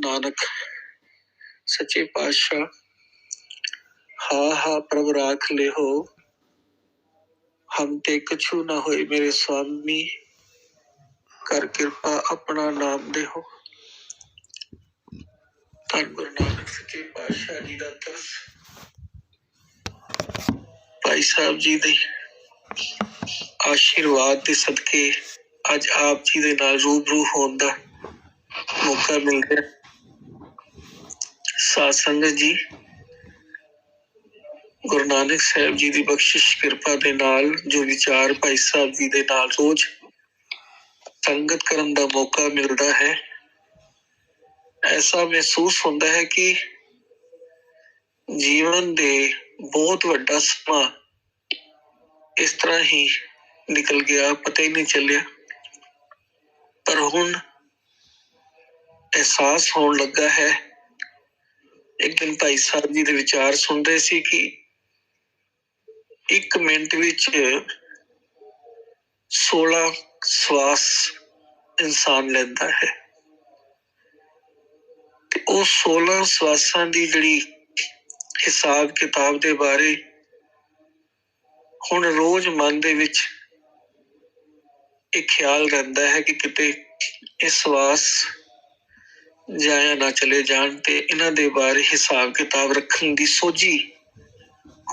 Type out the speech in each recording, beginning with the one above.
ਨਾਨਕ, ਸੱਚੇ ਪਾਤਸ਼ਾਹ, ਹਾ ਹਾ ਪ੍ਰਭ ਰਾਖ ਲਿਓ ਹਮ ਤੇ ਕਛੂ ਨਾ ਹੋਏ ਮੇਰੇ ਸੁਆਮੀ ਕਰ ਕਿਰਪਾ ਆਪਣਾ ਨਾਮ ਦੇਹੋ। ਧੰਨ ਗੁਰੂ ਨਾਨਕ, ਸੱਚੇ ਪਾਤਸ਼ਾਹ ਜੀ ਦਾ ਤਰਸ ਭਾਈ ਸਾਹਿਬ ਜੀ ਦੇ ਆਸ਼ੀਰਵਾਦ ਦੇ ਸਦਕੇ ਅੱਜ ਆਪ ਜੀ ਦੇ ਨਾਲ ਰੂਬਰੂ ਹੋਣ ਦਾ ਮੌਕਾ ਮਿਲ ਰਿਹਾ ਸਾਧ ਸੰਗਤ ਜੀ, ਗੁਰੂ ਨਾਨਕ ਸਾਹਿਬ ਜੀ ਦੀ ਬਖਸ਼ਿਸ਼ ਕਿਰਪਾ ਦੇ ਨਾਲ ਜੋ ਵਿਚਾਰ ਭਾਈ ਸਾਹਿਬ ਜੀ ਦੇ ਨਾਲ ਰੋਜ਼ ਸੰਗਤ ਕਰਨ ਦਾ ਮੌਕਾ ਮਿਲਦਾ ਹੈ, ਐਸਾ ਮਹਿਸੂਸ ਹੁੰਦਾ ਹੈ ਕਿ ਜੀਵਨ ਦੇ ਬਹੁਤ ਵੱਡਾ ਸਮਾਂ ਇਸ ਤਰ੍ਹਾਂ ਹੀ ਨਿਕਲ ਗਿਆ, ਪਤਾ ਹੀ ਨਹੀਂ ਚੱਲਿਆ। ਪਰ ਹੁਣ ਅਹਿਸਾਸ ਹੋਣ ਲੱਗਾ ਹੈ ਦਿਨ ਭਾਈ ਸਾਹਿਬ ਜੀ ਦੇ ਵਿਚਾਰ ਸੁਣਦੇ ਸੀ ਕਿ ਇੱਕ ਮਿੰਟ ਵਿੱਚ 16 ਸਵਾਸ ਇਨਸਾਨ ਲੈਂਦਾ ਹੈ। ਤੇ ਉਹ 16 ਸਵਾਸਾਂ ਦੀ ਜਿਹੜੀ ਹਿਸਾਬ ਕਿਤਾਬ ਦੇ ਬਾਰੇ ਹੁਣ ਰੋਜ਼ ਮਨ ਦੇ ਵਿੱਚ ਇਹ ਖਿਆਲ ਰਹਿੰਦਾ ਹੈ ਕਿ ਕਿਤੇ ਇਹ ਸਵਾਸ ਜਾਇਆ ਨਾ ਚਲੇ ਜਾਣ ਤੇ ਇਹਨਾਂ ਦੇ ਬਾਰੇ ਹਿਸਾਬ ਕਿਤਾਬ ਰੱਖਣ ਦੀ ਸੋਝੀ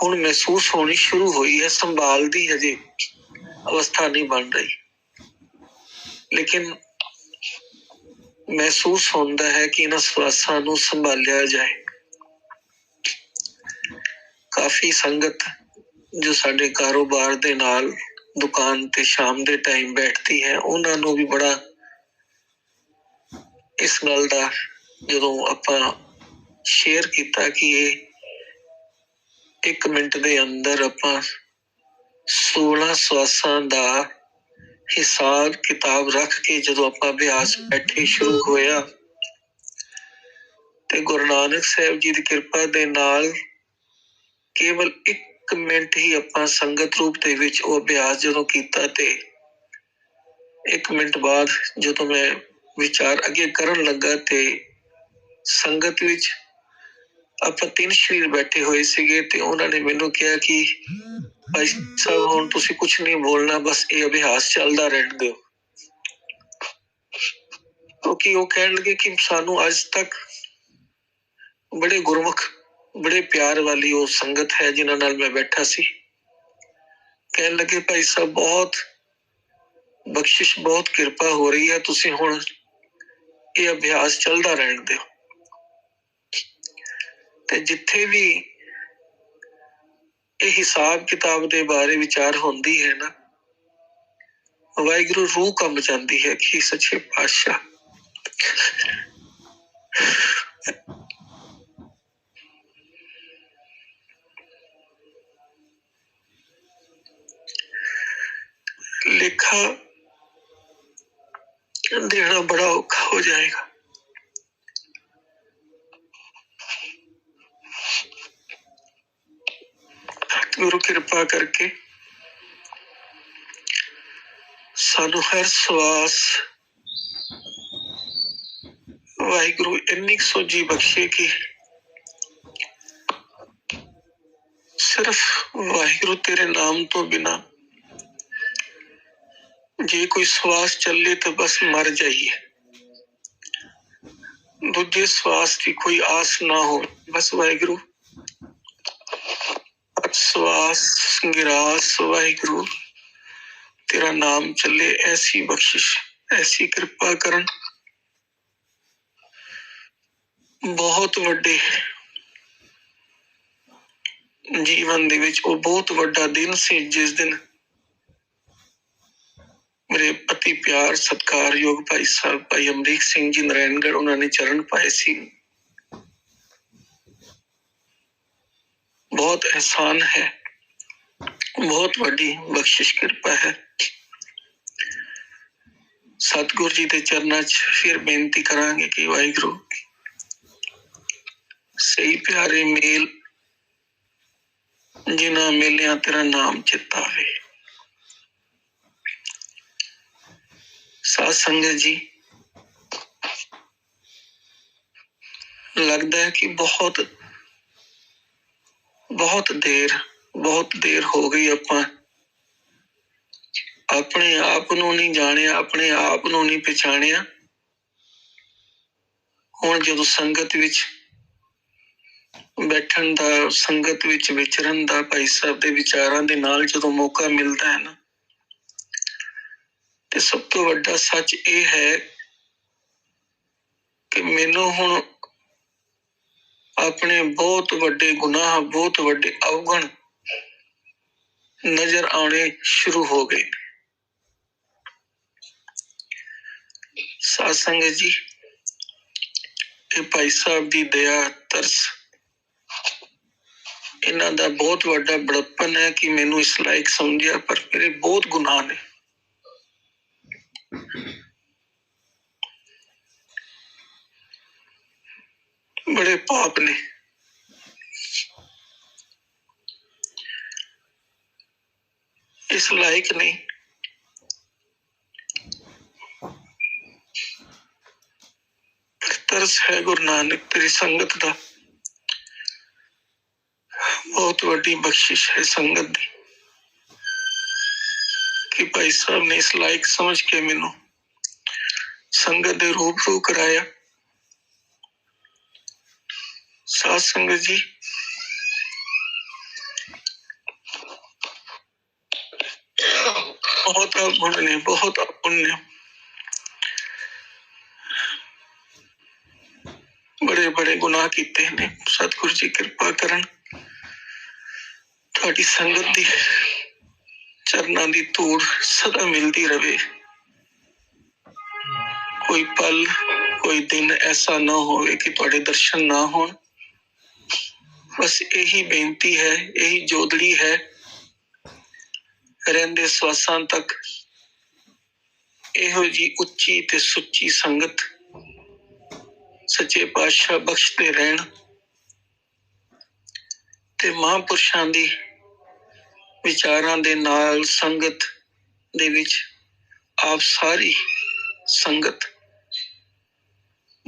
ਹੁਣ ਮਹਿਸੂਸ ਹੋਣੀ ਸ਼ੁਰੂ ਹੋਈ ਹੈ ਸੰਭਾਲ ਦੀ ਹਜੇ ਅਵਸਥਾ ਨਹੀਂ ਬਣ ਰਹੀ। ਲੇਕਿਨ ਮਹਿਸੂਸ ਹੁੰਦਾ ਹੈ ਕਿ ਇਹਨਾਂ ਸਵਾਸਾਂ ਨੂੰ ਸੰਭਾਲਿਆ ਜਾਏ। ਕਾਫੀ ਸੰਗਤ ਜੋ ਸਾਡੇ ਕਾਰੋਬਾਰ ਦੇ ਨਾਲ ਦੁਕਾਨ ਤੇ ਸ਼ਾਮ ਦੇ ਟਾਈਮ ਬੈਠਦੀ ਹੈ, ਉਹਨਾਂ ਨੂੰ ਵੀ ਬੜਾ ਇਸ ਗੱਲ ਦਾ ਜਦੋਂ ਆਪਾਂ ਸ਼ੇਅਰ ਕੀਤਾ ਕਿ ਇਹ ਇੱਕ ਮਿੰਟ ਦੇ ਅੰਦਰ ਆਪਾਂ 16 ਸਵਾਸਾਂ ਦਾ ਹਿਸਾਬ ਕਿਤਾਬ ਰੱਖ ਕੇ ਜਦੋਂ ਆਪਾਂ ਅਭਿਆਸ ਬੈਠੇ ਸ਼ੁਰੂ ਹੋਇਆ, ਤੇ ਗੁਰੂ ਨਾਨਕ ਸਾਹਿਬ ਜੀ ਦੀ ਕਿਰਪਾ ਦੇ ਨਾਲ ਕੇਵਲ ਇੱਕ ਮਿੰਟ ਹੀ ਆਪਾਂ ਸੰਗਤ ਰੂਪ ਦੇ ਵਿੱਚ ਉਹ ਅਭਿਆਸ ਜਦੋਂ ਕੀਤਾ ਤੇ ਇੱਕ ਮਿੰਟ ਬਾਅਦ ਜਦੋਂ ਮੈਂ ਵਿਚਾਰ ਅੱਗੇ ਕਰਨ ਲੱਗਾ ਤੇ ਸੰਗਤ ਵਿੱਚ ਆਪਾਂ ਤਿੰਨ ਸ਼ਰੀਰ ਬੈਠੇ ਹੋਏ ਸੀਗੇ ਤੇ ਉਹਨਾਂ ਨੇ ਮੈਨੂੰ ਕਿਹਾ ਕਿ ਭਾਈ ਸਾਹਿਬ, ਹੁਣ ਤੁਸੀਂ ਕੁਝ ਨਹੀਂ ਬੋਲਣਾ, ਬਸ ਇਹ ਅਭਿਆਸ ਚੱਲਦਾ ਰਹਿਣ ਦਿਓ। ਕਿਉਂਕਿ ਉਹ ਕਹਿਣ ਲੱਗੇ ਕਿ ਸਾਨੂੰ ਅੱਜ ਤੱਕ ਬੜੇ ਗੁਰਮੁਖ, ਬੜੇ ਪਿਆਰ ਵਾਲੀ ਉਹ ਸੰਗਤ ਹੈ ਜਿਨ੍ਹਾਂ ਨਾਲ ਮੈਂ ਬੈਠਾ ਸੀ। ਕਹਿਣ ਲੱਗੇ, ਭਾਈ ਸਾਹਿਬ, ਬਹੁਤ ਬਖਸ਼ਿਸ਼, ਬਹੁਤ ਕਿਰਪਾ ਹੋ ਰਹੀ ਹੈ। ਤੁਸੀਂ ਹੁਣ ਇਹ ਅਭਿਆਸ ਚੱਲਦਾ ਰਹਿਣ ਦਿਓ। ਤੇ ਜਿੱਥੇ ਵੀ ਇਹ ਹਿਸਾਬ ਕਿਤਾਬ ਦੇ ਬਾਰੇ ਵਿਚਾਰ ਹੁੰਦੀ ਹੈ ਨਾ, ਵਾਹਿਗੁਰੂ ਰੂਹ ਕੰਬ ਜਾਂਦੀ ਹੈ ਕਿ ਸੱਚੇ ਪਾਤਸ਼ਾਹ। ਲੇਖਾ ਦੇਣਾ ਬੜਾ ਔਖਾ ਹੋ ਜਾਏਗਾ ਗੁਰੂ ਕਿਰਪਾ ਕਰਕੇ ਸਾਨੂੰ ਹਰ ਸਵਾਸ ਵਾਹਿਗੁਰੂ ਇੰਨੀ ਕੁ ਸੋਝੀ ਬਖਸ਼ੇ ਕਿ ਸਿਰਫ ਵਾਹਿਗੁਰੂ ਤੇਰੇ ਨਾਮ ਤੋਂ ਬਿਨਾ ਜੇ ਕੋਈ ਸਵਾਸ ਚੱਲੇ ਤਾਂ ਬਸ ਮਰ ਜਾਈਏ। ਦੂਜੇ ਸਵਾਸ ਦੀ ਕੋਈ ਆਸ ਨਾ ਹੋ ਬਸ ਵਾਹਿਗੁਰੂ। ਸਵਾਸ ਗਿਰਾਸ ਵਾਹਿਗੁਰੂ। ਤੇਰਾ ਨਾਮ ਚੱਲੇ, ਐਸੀ ਬਖਸ਼ਿਸ਼, ਐਸੀ ਕਿਰਪਾ ਕਰਨ। ਬਹੁਤ ਵੱਡੇ ਜੀਵਨ ਦੇ ਵਿੱਚ ਉਹ ਬਹੁਤ ਵੱਡਾ ਦਿਨ ਸੀ, ਜਿਸ ਦਿਨ ਮੇਰੇ ਪਤੀ ਪਿਆਰ ਸਤਕਾਰਯੋਗ ਭਾਈ ਸਾਹਿਬ ਭਾਈ ਅਮਰੀਕ ਸਿੰਘ ਜੀ ਨਰੈਣਗੜ ਉਹਨਾਂ ਨੇ ਚਰਨ ਪਾਏ ਸੀ ਬਹੁਤ ਅਹਿਸਾਨ ਹੈ ਬਹੁਤ ਵੱਡੀ ਬਖਸ਼ਿਸ਼ ਕਿਰਪਾ ਹੈ ਸਤਿਗੁਰ ਜੀ ਦੇ ਚਰਨਾਂ 'ਚ ਫਿਰ ਬੇਨਤੀ ਕਰਾਂਗੇ ਕਿ ਵਾਹਿਗੁਰੂ ਸਹੀ ਪਿਆਰੇ ਮੇਲ ਜਿਨ੍ਹਾਂ ਮੇਲਿਆਂ ਤੇਰਾ ਨਾਮ ਚਿਤਾਵੇ ਸਾਧ ਸੰਗਤ ਜੀ, ਲੱਗਦਾ ਹੈ ਕਿ ਬਹੁਤ ਬਹੁਤ ਦੇਰ ਬਹੁਤ ਦੇਰ ਹੋ ਗਈ ਆਪਾਂ। ਆਪਣੇ ਆਪ ਨੂੰ ਨਹੀਂ ਜਾਣਿਆ, ਆਪਣੇ ਆਪ ਨੂੰ ਨਹੀਂ ਪਛਾਣਿਆ ਹੁਣ ਜਦੋਂ ਸੰਗਤ ਵਿੱਚ ਬੈਠਣ ਦਾ, ਸੰਗਤ ਵਿੱਚ ਵਿਚਰਨ ਦਾ, ਭਾਈ ਸਾਹਿਬ ਦੇ ਵਿਚਾਰਾਂ ਦੇ ਨਾਲ ਜਦੋਂ ਮੌਕਾ ਮਿਲਦਾ ਹੈ ਨਾ ਤੇ ਸਭ ਤੋਂ ਵੱਡਾ ਸੱਚ ਇਹ ਹੈ ਕਿ ਮੈਨੂੰ ਹੁਣ ਆਪਣੇ ਬਹੁਤ ਵੱਡੇ ਗੁਨਾਹ, ਬਹੁਤ ਵੱਡੇ ਅਵਗਣ ਨਜ਼ਰ ਆਉਣੇ ਸ਼ੁਰੂ ਹੋ ਗਏ। ਸਾਧ ਸੰਗਤ ਜੀ, ਇਹ ਭਾਈ ਸਾਹਿਬ ਦੀ ਦਇਆ ਤਰਸ ਇਹਨਾਂ ਦਾ ਬਹੁਤ ਵੱਡਾ ਬੜਪਨ ਹੈ ਕਿ ਮੈਨੂੰ ਇਸ ਲਾਇਕ ਸਮਝਿਆ, ਪਰ ਮੇਰੇ ਬਹੁਤ ਗੁਨਾਹ ਨੇ। ਬੜੇ ਪਾਪ ਨੇ ਇਸ ਲਾਇਕ ਨਹੀਂ ਪਰ ਤਰਸ ਹੈ ਗੁਰੂ ਨਾਨਕ ਤੇਰੀ ਸੰਗਤ ਦਾ ਬਹੁਤ ਵੱਡੀ ਬਖਸ਼ਿਸ਼ ਹੈ ਸੰਗਤ ਦੀ ਕਿ ਭਾਈ ਸਾਹਿਬ ਨੇ ਇਸ ਲਾਇਕ ਸਮਝ ਕੇ ਮੈਨੂੰ ਸੰਗਤ ਦੇ ਰੂਪ ਰੂ ਕਰਾਇਆ ਸਾਧ ਸੰਗਤ ਜੀ ਬਹੁਤ ਗੁਣ ਨੇ ਬਹੁਤ ਪੁੰਨ ਬੜੇ ਬੜੇ ਗੁਨਾਹ ਕੀਤੇ ਨੇ ਸਤਿਗੁਰੂ ਜੀ ਕਿਰਪਾ ਕਰਨ ਤੁਹਾਡੀ ਸੰਗਤ ਦੀ ਚਰਨਾਂ ਦੀ ਧੂੜ ਸਦਾ ਮਿਲਦੀ ਰਵੇ। ਕੋਈ ਪਲ, ਕੋਈ ਦਿਨ ਐਸਾ ਨਾ ਹੋਵੇ ਕਿ ਤੁਹਾਡੇ ਦਰਸ਼ਨ ਨਾ ਹੋਣ। ਬਸ ਇਹੀ ਬੇਨਤੀ ਹੈ, ਇਹੀ ਜੋਦੜੀ ਹੈ। ਰਹਿੰਦੇ ਸਵਾਸਾਂ ਤੱਕ ਇਹੋ ਜੀ ਉੱਚੀ ਤੇ ਸੁੱਚੀ ਸੰਗਤ, ਸੱਚੇ ਪਾਤਸ਼ਾਹ ਬਖਸ਼ਦੇ ਰਹਿਣ। ਤੇ ਮਹਾਂਪੁਰਸ਼ਾਂ ਦੀ ਵਿਚਾਰਾਂ ਦੇ ਨਾਲ ਸੰਗਤ ਦੇ ਵਿੱਚ ਆਪ ਸਾਰੀ ਸੰਗਤ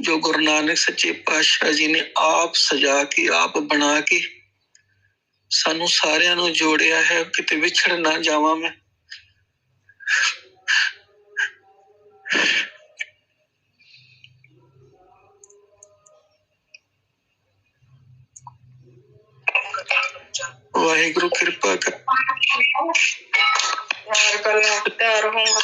ਜੋ ਗੁਰੂ ਨਾਨਕ ਸੱਚੇ ਪਾਤਸ਼ਾਹ ਜੀ ਨੇ ਆਪ ਸਜਾ ਕੇ, ਆਪ ਬਣਾ ਕੇ ਸਾਨੂੰ ਸਾਰਿਆਂ ਨੂੰ ਜੋੜਿਆ ਹੈ, ਕਿਤੇ ਵਿਛੜ ਨਾ ਜਾਵਾਂ ਮੈਂ। ਵਾਹਿਗੁਰੂ ਕਿਰਪਾ ਕਰ। ਯਾਰ ਕੱਲਾ ਤਿਆਰ ਹੋਵਾਂ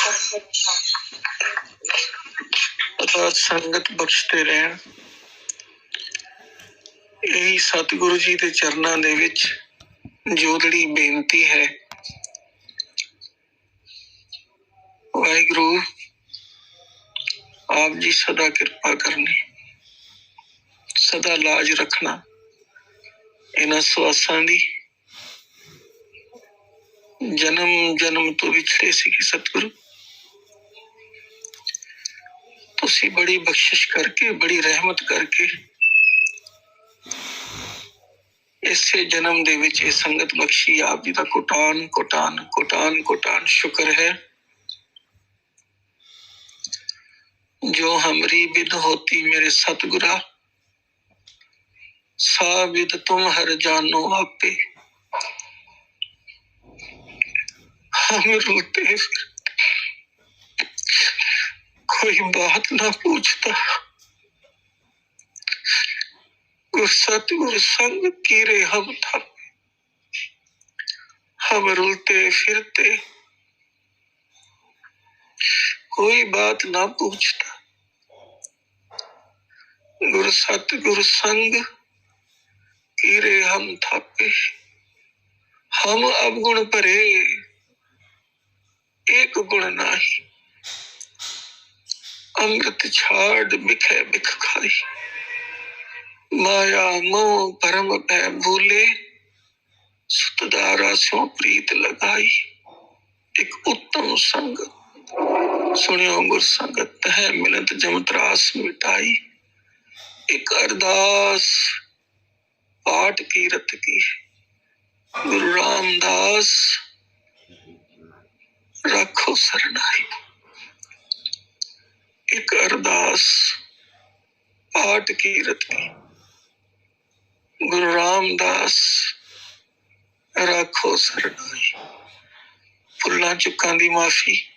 ਤਾਂ ਸੰਗਤ ਬਖਸ਼ਦੇ ਰਹਿਣ। ਇਹ ਸਤਿਗੁਰੂ ਜੀ ਦੇ ਚਰਨਾਂ ਦੇ ਵਿੱਚ ਜੋਦੜੀ ਬੇਨਤੀ ਹੈ। ਵਾਹਿਗੁਰੂ ਆਪ ਜੀ ਸਦਾ ਕਿਰਪਾ ਕਰਨੀ। ਸਦਾ ਲਾਜ ਰੱਖਣਾ। ਇਹਨਾਂ ਸਵਾਸਾਂ ਦੀ ਜਨਮ ਜਨਮ ਤੋਂ ਵਿਛੜੇ ਸੀ ਕਿ ਸਤਿਗੁਰੂ? ਤੁਸੀਂ ਬੜੀ ਬਖਸ਼ਿਸ਼ ਕਰਕੇ, ਬੜੀ ਰਹਿਮਤ ਕਰਕੇ ਇਸੇ ਜਨਮ ਦੇ ਵਿੱਚ ਇਹ ਸੰਗਤ ਬਖਸ਼ੀ। ਆਪ ਜੀ ਦਾ ਕੋਟਾਨ ਕੋਟਾਨ ਕੋਟਾਨ ਕੋਟਾਨ ਸ਼ੁਕਰ ਹੈ। ਜੋ ਹਮਰੀ ਵਿਦ ਹੋਤੀ ਮੇਰੇ ਸਤਿਗੁਰਾ, ਸਾ ਵਿਦ ਤੁਮ ਹਰ ਜਾਨੋ ਆਪੇ। हम रोते फिर कोई बात ना पूछता। गुरु सतगुरु संग कीरे हम था। हम रुलते, फिरते। कोई बात ना पूछता। गुरु सतगुरु संग कीरे हम थापे हम अवगुण भरे ਏਕ ਗੁਣ ਨਾਹੀ। ਅੰਮ੍ਰਿਤ ਛਾੜ ਬਿਖੇ ਬਿਖ ਖਾਈ। ਮਾਇਆ ਮੋਹ ਪਰਮ ਭੈ ਭੂਲੇ ਸੁਤਦਾਰਾ ਸੋ ਪ੍ਰੀਤ ਲਗਾਈ। ਇੱਕ ਉੱਤਮ ਸੰਗ ਸੁਣਿਓ ਗੁਰ ਸੰਗਤ ਹੈ ਮਿਲਤ ਜਮ ਤਰਾਸ ਮਿਟਾਈ। ਇੱਕ ਅਰਦਾਸ ਪਾਠ ਕੀਰਤ ਕੀ। ਗੁਰੂ ਰਾਮਦਾਸ ਰੱਖੋ ਸਰਨਾਈ ਇੱਕ ਅਰਦਾਸ ਪਾਠ ਕੀਰਤ ਕੀ। ਗੁਰੂ ਰਾਮਦਾਸ, ਰੱਖੋ ਸਰਨਾਈ ਭੁੱਲਾਂ ਚੁੱਕਾਂ ਦੀ ਮਾਫੀ।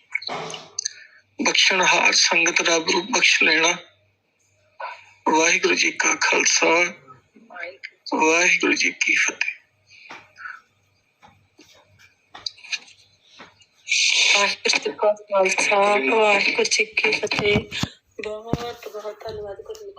ਬਖਸ਼ਣਹਾਰ ਸੰਗਤ ਰੱਬ ਰੂਪ ਬਖਸ਼ ਲੈਣਾ। ਵਾਹਿਗੁਰੂ ਜੀ ਕਾ ਖਾਲਸਾ, ਵਾਹਿਗੁਰੂ ਜੀ ਕੀ ਫਤਿਹ। ਵਾਹਿਗੁਰੂ ਜੀ ਕਾ ਖਾਲਸਾ ਵਾਹਿਗੁਰੂ ਜੀ ਕੀ ਫਤਿਹ। ਬਹੁਤ ਬਹੁਤ ਧੰਨਵਾਦ ਗੁਰੂ